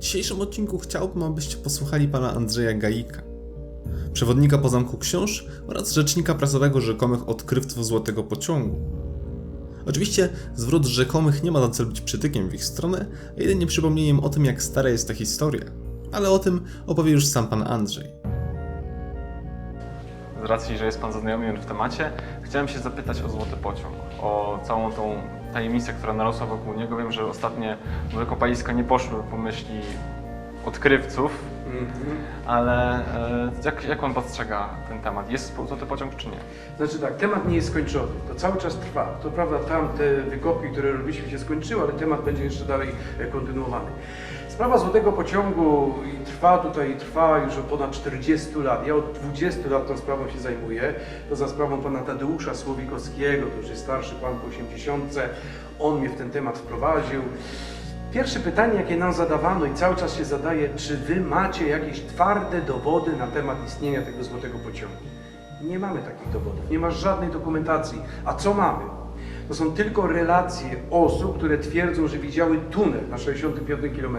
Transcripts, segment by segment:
dzisiejszym odcinku chciałbym, abyście posłuchali pana Andrzeja Gaika, przewodnika po Zamku Książ oraz rzecznika prasowego rzekomych odkrywców Złotego Pociągu. Oczywiście zwrot rzekomych nie ma na celu być przytykiem w ich stronę, a jedynie przypomnieniem o tym, jak stara jest ta historia. Ale o tym opowie już sam pan Andrzej. Z racji, że jest Pan zaznajomiony w temacie, chciałem się zapytać o Złoty Pociąg, o całą tą tajemnicę, która narosła wokół niego. Wiem, że ostatnie wykopaliska nie poszły po myśli odkrywców, ale e, jak, jak Pan postrzega ten temat? Jest Złoty Pociąg czy nie? Znaczy tak, temat nie jest skończony. To cały czas trwa. To prawda, tam te wykopki, które robiliśmy się skończyły, ale temat będzie jeszcze dalej e, kontynuowany. Sprawa Złotego Pociągu i trwa tutaj, trwa już od ponad 40 lat. Ja od 20 lat tą sprawą się zajmuję. To za sprawą pana Tadeusza Słowikowskiego, to już jest starszy pan po 80. On mnie w ten temat wprowadził. Pierwsze pytanie, jakie nam zadawano i cały czas się zadaje, czy wy macie jakieś twarde dowody na temat istnienia tego złotego pociągu? Nie mamy takich dowodów, nie ma żadnej dokumentacji. A co mamy? To są tylko relacje osób, które twierdzą, że widziały tunel na 65 km.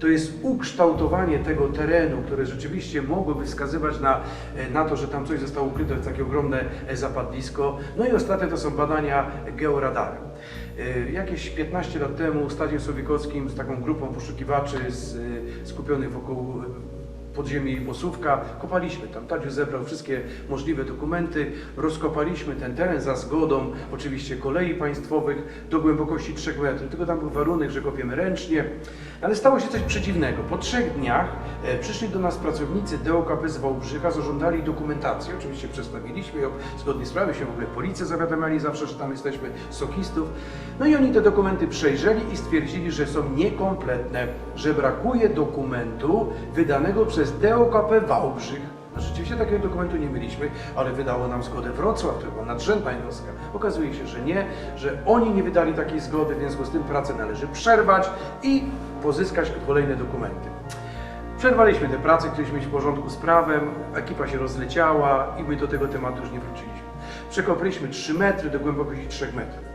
To jest ukształtowanie tego terenu, które rzeczywiście mogłoby wskazywać na, e, na to, że tam coś zostało ukryte takie ogromne e, zapadlisko. No i ostatnie to są badania georadarem. Jakieś 15 lat temu w Stadzie Słowikowskim z taką grupą poszukiwaczy e, skupionych wokół podziemi Bosówka, kopaliśmy tam. Tadziu zebrał wszystkie możliwe dokumenty, rozkopaliśmy ten teren za zgodą oczywiście kolei państwowych do głębokości 3 metrów. Tylko tam był warunek, że kopiemy ręcznie, ale stało się coś przedziwnego. Po trzech dniach e, przyszli do nas pracownicy DOKP z Wałbrzycha, zażądali dokumentacji. Oczywiście przedstawiliśmy ją, zgodnie z prawem się w ogóle policję zawiadamiali zawsze, że tam jesteśmy sokistów. No i oni te dokumenty przejrzeli i stwierdzili, że są niekompletne, że brakuje dokumentu wydanego przez DOKP Wałbrzych. No rzeczywiście takiego dokumentu nie mieliśmy, ale wydało nam zgodę Wrocław, to była nadrzędna jednostka. Okazuje się, że nie, że oni nie wydali takiej zgody, w związku z tym pracę należy przerwać i pozyskać kolejne dokumenty. Przerwaliśmy tę pracę, chcieliśmy mieć w porządku z prawem, ekipa się rozleciała i my do tego tematu już nie wróciliśmy. Przekopaliśmy 3 metry do głębokości 3 metrów.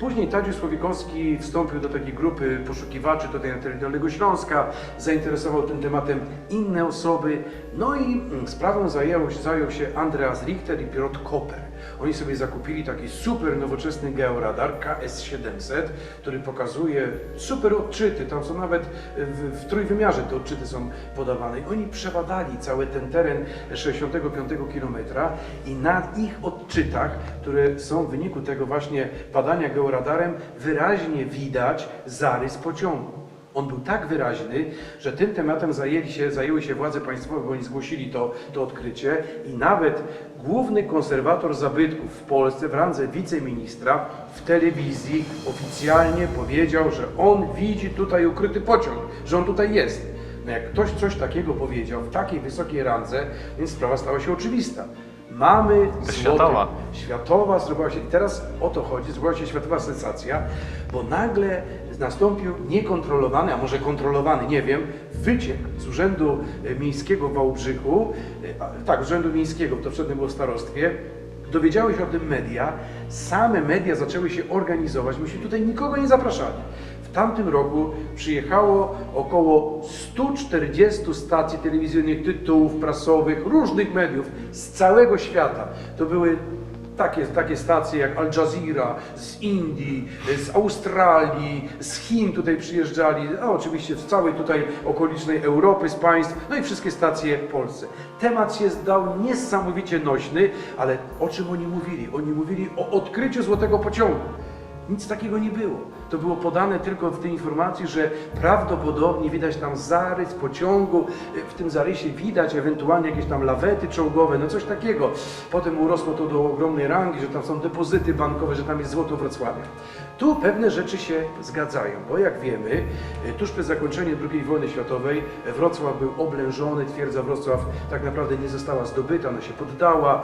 Później Tadziu Słowikowski wstąpił do takiej grupy poszukiwaczy tutaj na terenie Dolnego Śląska, zainteresował tym tematem inne osoby, no i mm, sprawą zajął, zajął się Andreas Richter i Piotr Koper. Oni sobie zakupili taki super nowoczesny georadar KS700, który pokazuje super odczyty, tam są nawet w, w trójwymiarze te odczyty są podawane. Oni przebadali cały ten teren 65 km i na ich odczytach, które są w wyniku tego właśnie badania georadarem, wyraźnie widać zarys pociągu. On był tak wyraźny, że tym tematem zajęli się, zajęły się władze państwowe, bo oni zgłosili to, to odkrycie i nawet główny konserwator zabytków w Polsce w randze wiceministra w telewizji oficjalnie powiedział, że on widzi tutaj ukryty pociąg, że on tutaj jest. No jak ktoś coś takiego powiedział w takiej wysokiej randze, więc sprawa stała się oczywista. Mamy złoty- światowa. Światowa zrobiła się, i teraz o to chodzi, zrobiła się światowa sensacja, bo nagle nastąpił niekontrolowany, a może kontrolowany, nie wiem, wyciek z Urzędu e, Miejskiego w Wałbrzychu, e, tak, Urzędu Miejskiego, to wtedy było w starostwie, dowiedziały się o tym media, same media zaczęły się organizować, myśmy tutaj nikogo nie zapraszali. W tamtym roku przyjechało około 140 stacji telewizyjnych, tytułów prasowych, różnych mediów z całego świata. To były takie, takie stacje jak Al Jazeera z Indii, z Australii, z Chin tutaj przyjeżdżali, a oczywiście z całej tutaj okolicznej Europy, z państw, no i wszystkie stacje w Polsce. Temat się zdał niesamowicie nośny, ale o czym oni mówili? Oni mówili o odkryciu złotego pociągu. Nic takiego nie było. To było podane tylko w tej informacji, że prawdopodobnie widać tam zarys pociągu, w tym zarysie widać ewentualnie jakieś tam lawety czołgowe, no coś takiego. Potem urosło to do ogromnej rangi, że tam są depozyty bankowe, że tam jest złoto Wrocławia. Tu pewne rzeczy się zgadzają, bo jak wiemy, tuż przed zakończeniem II wojny światowej Wrocław był oblężony, twierdza Wrocław tak naprawdę nie została zdobyta, ona się poddała.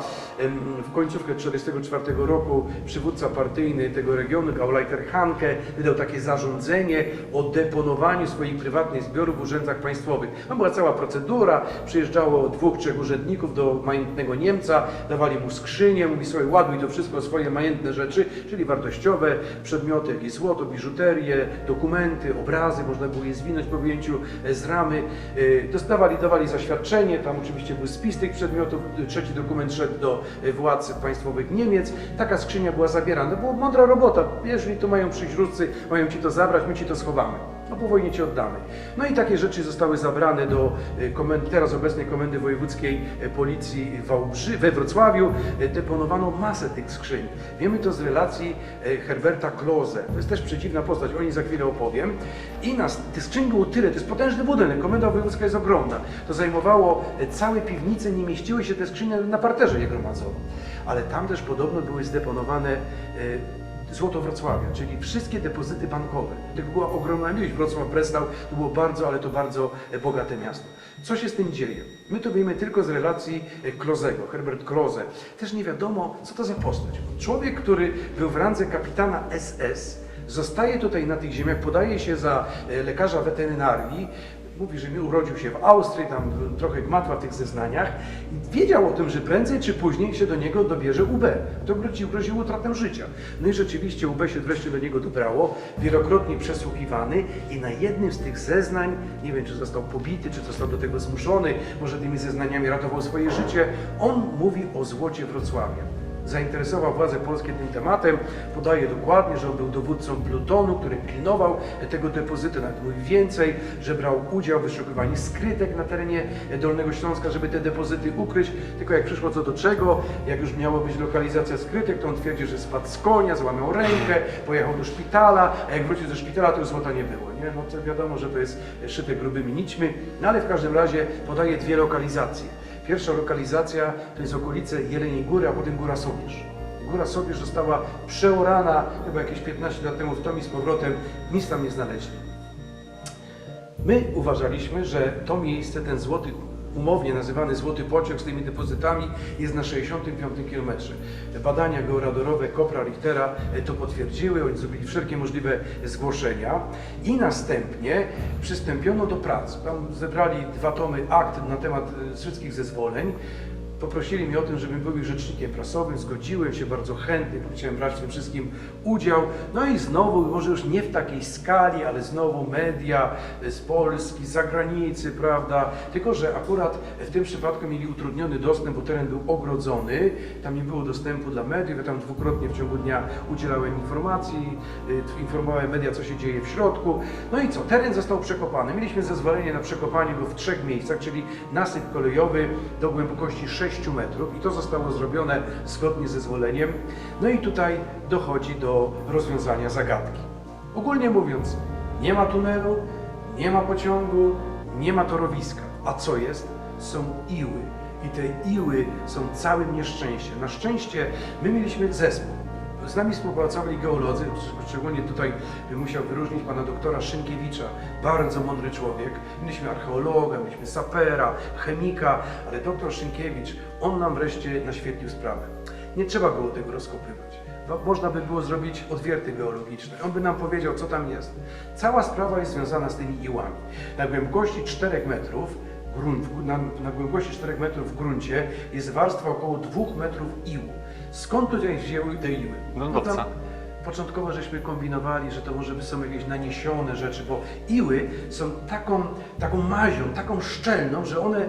W końcówkę 1944 roku przywódca partyjny tego regionu, Gauleiter Hanke, wydał takie zarządzenie o deponowaniu swoich prywatnych zbiorów w urzędach państwowych. Tam była cała procedura, przyjeżdżało dwóch, trzech urzędników do majętnego Niemca, dawali mu skrzynię, mówi sobie ładuj to wszystko swoje majętne rzeczy, czyli wartościowe przedmioty, jakieś złoto, biżuterię, dokumenty, obrazy, można było je zwinąć po wyjęciu e, z ramy. E, Dostawali, dawali zaświadczenie, tam oczywiście był spis tych przedmiotów, e, trzeci dokument szedł do władz państwowych Niemiec. Taka skrzynia była zabierana. To była mądra robota. Jeżeli tu mają przyjść Ruscy, mają ci to zabrać, my ci to schowamy. No po wojnie ci oddamy. No i takie rzeczy zostały zabrane do komend, teraz obecnej Komendy Wojewódzkiej e, Policji we Wrocławiu. E, Deponowano masę tych skrzyń. Wiemy to z relacji Herberta Kloze. To jest też przeciwna postać, o niej za chwilę opowiem. I nas, tych skrzyń było tyle, to jest potężny budynek, Komenda Wojewódzka jest ogromna. To zajmowało całe piwnice, nie mieściły się te skrzynie na parterze je gromadzono. Ale tam też podobno były zdeponowane Złoto Wrocławia, czyli wszystkie depozyty bankowe. Tego była ogromna ilość. Wrocław, Breslau to było bardzo, ale to bardzo e, bogate miasto. Co się z tym dzieje? My to wiemy tylko z relacji e, Klozego, Herbert Kloze. Też nie wiadomo, co to za postać. Człowiek, który był w randze kapitana SS, zostaje tutaj na tych ziemiach, podaje się za e, lekarza weterynarii, Mówi, że urodził się w Austrii, tam trochę gmatwa w tych zeznaniach i wiedział o tym, że prędzej czy później się do niego dobierze UB. To groziło, groziło utratą życia. No i rzeczywiście UB się wreszcie do niego dobrało, wielokrotnie przesłuchiwany i na jednym z tych zeznań, nie wiem czy został pobity, czy został do tego zmuszony, może tymi zeznaniami ratował swoje życie, on mówi o złocie Wrocławia zainteresował władze polskie tym tematem. Podaje dokładnie, że on był dowódcą plutonu, który pilnował tego depozytu, nawet mówi więcej, że brał udział w wyszukiwaniu skrytek na terenie Dolnego Śląska, żeby te depozyty ukryć. Tylko jak przyszło co do czego, jak już miała być lokalizacja skrytek, to on twierdzi, że spadł z konia, złamał rękę, pojechał do szpitala, a jak wrócił ze szpitala, to już złota nie było. Nie? No to wiadomo, że to jest szyte grubymi nićmi, no ale w każdym razie podaje dwie lokalizacje. Pierwsza lokalizacja to jest okolice Jeleniej Góry, a potem Góra Sobierz. Góra Sobierz została przeorana chyba jakieś 15 lat temu w tom i z powrotem, nic tam nie znaleźli. My uważaliśmy, że to miejsce, ten złoty, umownie nazywany złoty pociąg z tymi depozytami jest na 65 kilometrze. Badania georadorowe Kopra Richtera e, to potwierdziły, oni zrobili wszelkie możliwe zgłoszenia i następnie przystąpiono do prac. Tam zebrali dwa tomy akt na temat e, wszystkich zezwoleń. Poprosili mnie o tym, żebym był ich rzecznikiem prasowym, zgodziłem się bardzo chętnie, chciałem brać w tym wszystkim udział. No i znowu, może już nie w takiej skali, ale znowu media z Polski, z zagranicy, prawda? Tylko, że akurat w tym przypadku mieli utrudniony dostęp, bo teren był ogrodzony, tam nie było dostępu dla mediów, ja tam dwukrotnie w ciągu dnia udzielałem informacji, y, informowałem media, co się dzieje w środku. No i co? Teren został przekopany. Mieliśmy zezwolenie na przekopanie go w trzech miejscach, czyli nasyp kolejowy do głębokości 6 metrów i to zostało zrobione zgodnie ze zezwoleniem. No i tutaj dochodzi do rozwiązania zagadki. Ogólnie mówiąc, nie ma tunelu, nie ma pociągu, nie ma torowiska. A co jest? Są iły. I te iły są całym nieszczęściem. Na szczęście my mieliśmy zespół. Z nami współpracowali geolodzy, szczególnie tutaj musiał wyróżnić pana doktora Szynkiewicza, bardzo mądry człowiek. Mieliśmy archeologa, mieliśmy sapera, chemika, ale doktor Szynkiewicz, on nam wreszcie naświetlił sprawę. Nie trzeba było tego rozkopywać. Bo Można by było zrobić odwierty geologiczne. On by nam powiedział, co tam jest. Cała sprawa jest związana z tymi iłami. Na głębokości 4 metrów grunt, na, na głębokości 4 metrów w gruncie jest warstwa około 2 metrów iłu. Skąd tutaj wzięły te iły? Lądowca. No Początkowo żeśmy kombinowali, że to może są jakieś naniesione rzeczy, bo iły są taką, taką mazią, taką szczelną, że one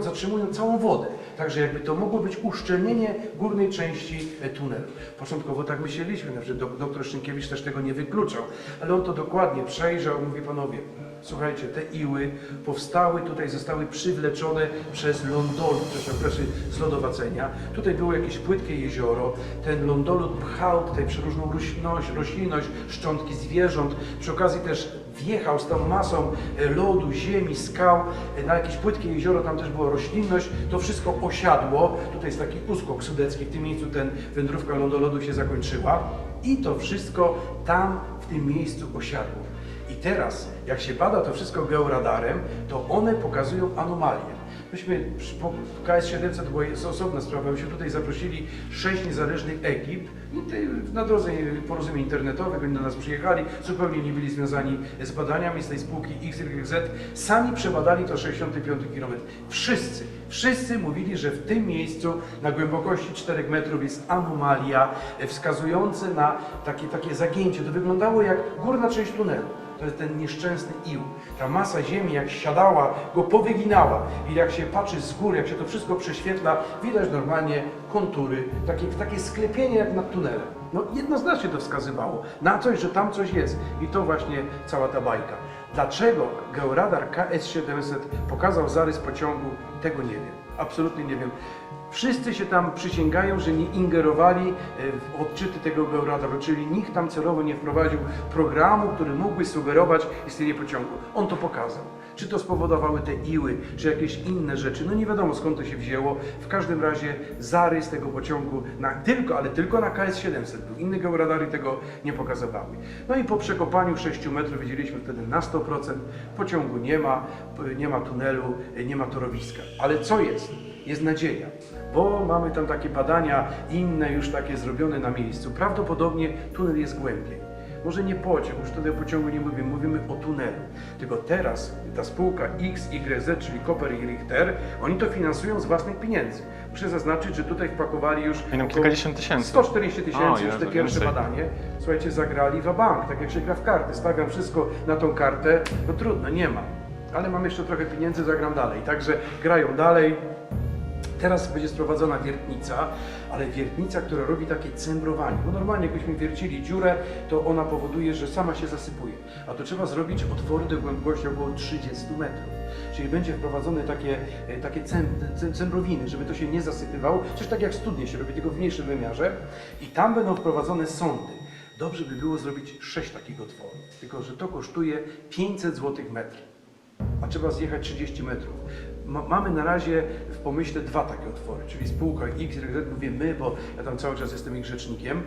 zatrzymują całą wodę. Także jakby to mogło być uszczelnienie górnej części e, tunelu. Początkowo tak myśleliśmy, że dok- doktor Szynkiewicz też tego nie wykluczał, ale on to dokładnie przejrzał, mówi panowie, Słuchajcie, te iły powstały, tutaj zostały przywleczone przez lądolud, przez okresy zlodowacenia. Tutaj było jakieś płytkie jezioro. Ten lądolud pchał tutaj przeróżną roślinność, roślinność, szczątki zwierząt. Przy okazji też wjechał z tą masą e, lodu, ziemi, skał e, na jakieś płytkie jezioro, tam też była roślinność. To wszystko osiadło. Tutaj jest taki uskok sudecki, w tym miejscu ten wędrówka lądolodu się zakończyła. I to wszystko tam, w tym miejscu osiadło. I teraz, jak się bada to wszystko georadarem, to one pokazują anomalie. Myśmy, przy- po- KS-700 była jest osobna sprawa, myśmy tutaj zaprosili sześć niezależnych ekip i ty- na drodze porozumień internetowych, oni do nas przyjechali, zupełnie nie byli związani z badaniami z tej spółki XYZ, sami przebadali to 65 km. Wszyscy, wszyscy mówili, że w tym miejscu na głębokości 4 metrów jest anomalia wskazująca na takie, takie zagięcie. To wyglądało jak górna część tunelu. To jest ten nieszczęsny ił. Ta masa ziemi, jak siadała, go powyginała. I jak się patrzy z góry, jak się to wszystko prześwietla, widać normalnie kontury, takie, takie sklepienie jak nad tunelem. No jednoznacznie to wskazywało na coś, że tam coś jest. I to właśnie cała ta bajka. Dlaczego georadar KS-700 pokazał zarys pociągu, tego nie wiem. Absolutnie nie wiem. Wszyscy się tam przysięgają, że nie ingerowali e, w odczyty tego georadaru, czyli nikt tam celowo nie wprowadził programu, który mógłby sugerować istnienie pociągu. On to pokazał. Czy to spowodowały te iły, czy jakieś inne rzeczy, no nie wiadomo skąd to się wzięło. W każdym razie zarys tego pociągu na, tylko, ale tylko na KS-700 był. Inne georadary tego nie pokazywały. No i po przekopaniu 6 metrów wiedzieliśmy wtedy na 100%, pociągu nie ma, nie ma tunelu, e, nie ma torowiska. Ale co jest? Jest nadzieja, bo mamy tam takie badania inne już takie zrobione na miejscu. Prawdopodobnie tunel jest głębiej. Może nie pociąg, już wtedy o pociągu nie mówimy, mówimy o tunelu. Tylko teraz ta spółka XYZ, czyli Koper i Richter, oni to finansują z własnych pieniędzy. Muszę zaznaczyć, że tutaj wpakowali już Minął kilkadziesiąt tysięcy. 140 O, tysięcy już te Jezu, pierwsze więcej. badanie. Słuchajcie, zagrali w bank, tak jak się gra w karty. Stawiam wszystko na tą kartę, no trudno, nie ma. Ale mam jeszcze trochę pieniędzy, zagram dalej. Także grają dalej. Teraz będzie sprowadzona wiertnica, ale wiertnica, która robi takie cembrowanie. Bo normalnie jakbyśmy wiercili dziurę, to ona powoduje, że sama się zasypuje. A to trzeba zrobić otwory do głębokości około 30 metrów. Czyli będzie wprowadzone takie, e, takie cem, cem, cembrowiny, żeby to się nie zasypywało. Coś tak jak studnie się robi, tylko w mniejszym wymiarze. I tam będą wprowadzone sondy. Dobrze by było zrobić 6 takich otworów. Tylko, że to kosztuje 500 zł metr a trzeba zjechać 30 metrów. Ma, mamy na razie w pomyśle dwa takie otwory, czyli spółka X, Y, mówię my, bo ja tam cały czas jestem ich rzecznikiem.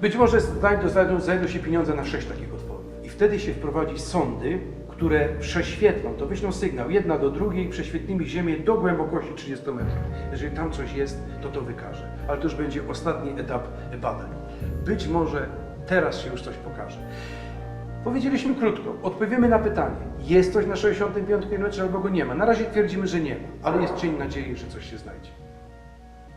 Być może znajdą, znajdą, się pieniądze na sześć takich otworów. I wtedy się wprowadzi sondy, które prześwietlą, to wyślą sygnał jedna do drugiej, prześwietlimy Ziemię do głębokości 30 metrów. Jeżeli tam coś jest, to to wykaże. Ale to już będzie ostatni etap badań. Być może teraz się już coś pokaże. Powiedzieliśmy krótko, odpowiemy na pytanie. Jest coś na 65 km albo go nie ma. Na razie twierdzimy, że nie ma, ale jest cień nadziei, że coś się znajdzie.